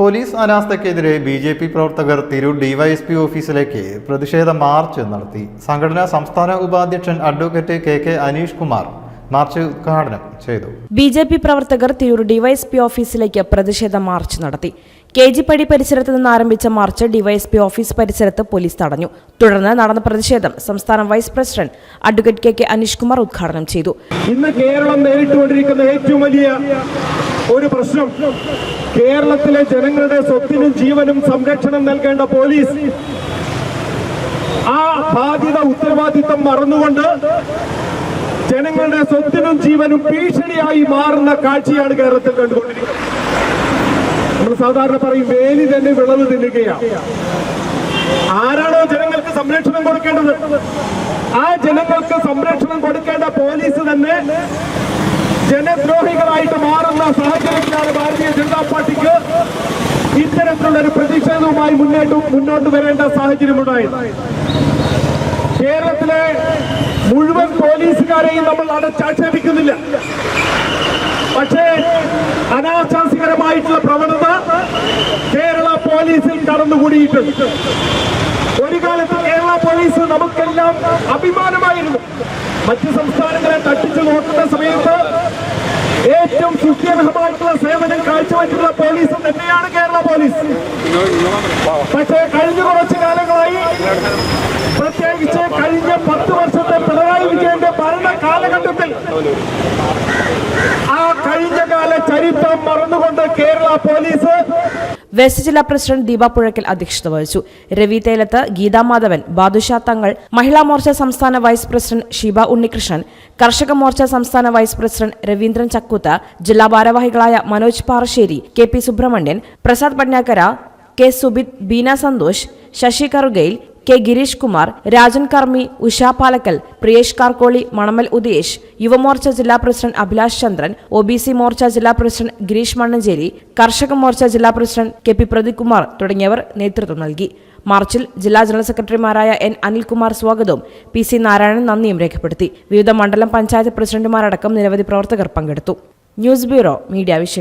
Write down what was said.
Police അനാസ്ഥയ്ക്കെതിരെ B J P പ്രവർത്തകർ Tirur DYSP ഓഫീസിലേക്ക് പ്രതിഷേധ മാർച്ച് നടത്തി. സംഘടനാ സംസ്ഥാന ഉപാധ്യക്ഷൻ advocate K K Aneesh Kumar march ഉദ്ഘാടനം ചെയ്തു. ബി ജെ പി പ്രവർത്തകർ തിരൂർ ഡിവൈഎസ്പി ഓഫീസിലേക്ക് പ്രതിഷേധ മാർച്ച് നടത്തി. കെ ജി പടി പരിസരത്ത് നിന്ന് ആരംഭിച്ച മാർച്ച് ഡിവൈഎസ്പി ഓഫീസ് പരിസരത്ത് പോലീസ് തടഞ്ഞു. തുടർന്ന് നടന്ന പ്രതിഷേധം സംസ്ഥാന vice president advocate K K Aneesh Kumar ഉദ്ഘാടനം ചെയ്തു. ഇന്ന് കേരളം നേരിട്ടുകൊണ്ടിരിക്കുന്ന ഏറ്റവും വലിയ ഒരു പ്രശ്നം. കേരളത്തിലെ ജനങ്ങളുടെ സ്വത്തിനും ജീവനും സംരക്ഷണം നൽകേണ്ട പോലീസ് ആ ബാധ്യത ഉത്തരവാദിത്തം മറന്നുകൊണ്ട് ജനങ്ങളുടെ സ്വത്തിനും ജീവനും ഭീഷണിയായി മാറുന്ന കാഴ്ചയാണ് കേരളത്തിൽ കണ്ടുകൊണ്ടിരിക്കുന്നത്. നമ്മൾ സാധാരണ പറയും വേലി തന്നെ വിളവ് തിന്നുകയാണ്. ആരാണോ ജനങ്ങൾക്ക് സംരക്ഷണം കൊടുക്കേണ്ടത്? ആ ജനങ്ങൾക്ക് സംരക്ഷണം കൊടുക്കേണ്ട പോലീസ് തന്നെ ജനദ്രോഹികളായിട്ട് മാറുന്ന ജനതാ പാർട്ടിക്ക് ഇത്തരത്തിലുള്ള ഒരു പ്രതിഷേധവുമായി മുന്നോട്ട് മുന്നോട്ട് വരേണ്ട സാഹചര്യമുണ്ടായത് കേരളത്തിലെ മുഴുവൻ പോലീസുകാരെയും നമ്മൾ അടച്ചാക്ഷേപിക്കുന്നില്ല. പക്ഷേ അനാശാസികരമായിട്ടുള്ള പ്രവണത കേരള പോലീസിൽ കടന്നുകൂടിയിട്ടുണ്ട്. ഒരു കാലത്ത് കേരള പോലീസ് നമുക്കെല്ലാം അഭിമാനമായിരുന്നു. മറ്റ് സംസ്ഥാനങ്ങളെ തട്ടിച്ചു നോക്കുന്ന സമയത്ത് ഏറ്റവും സുഖ്യർഹമായിട്ടുള്ള സേവനം കാഴ്ചവെച്ചിട്ടുള്ള പോലീസ് തന്നെയാണ് കേരള പോലീസ്. പക്ഷേ കഴിഞ്ഞ കുറച്ച് കാലങ്ങളായി പ്രത്യേകിച്ച് കഴിഞ്ഞ പത്ത് വർഷത്തെ പിണറായി വിജയന്റെ ഭരണ കാലഘട്ടത്തിൽ ആ കഴിഞ്ഞ കാല ചരിത്രം മറന്നുകൊണ്ട് കേരള പോലീസ് വെസ്റ്റ് ജില്ലാ പ്രസിഡന്റ് ദീപ പുഴയ്ക്കൽ അധ്യക്ഷത വഹിച്ചു. രവി തേലത്ത് ഗീതാ മാധവൻ ബാദുഷാ തങ്ങൾ മഹിളാ മോർച്ച സംസ്ഥാന വൈസ് പ്രസിഡന്റ് ഷീബ ഉണ്ണികൃഷ്ണൻ കർഷക മോർച്ച സംസ്ഥാന വൈസ് പ്രസിഡന്റ് രവീന്ദ്രൻ ചക്കൂത്ത് ജില്ലാ ഭാരവാഹികളായ Manoj Parassery K P Subramanian Prasad Patnakkara K Subith Beena Santhosh Sasi Karukayil K Girish Kumar Rajan Karmi Usha Palakkal Priyesh Karkoli Manamal Udesh Yuvamorcha ജില്ലാ president Abhilash Chandran O B C Morcha ജില്ലാ president Girish Mannancheri കർഷക മോർച്ച ജില്ലാ president K P Pradeepkumar തുടങ്ങിയവർ നേതൃത്വം നൽകി. മാർച്ചിൽ ജില്ലാ general സെക്രട്ടറിമാരായ എൻ അനിൽകുമാർ സ്വാഗതവും പി സി നാരായണൻ നന്ദിയും രേഖപ്പെടുത്തി. വിവിധ മണ്ഡലം പഞ്ചായത്ത് പ്രസിഡന്റുമാരടക്കം നിരവധി പ്രവർത്തകർ പങ്കെടുത്തു. News bureau media vision.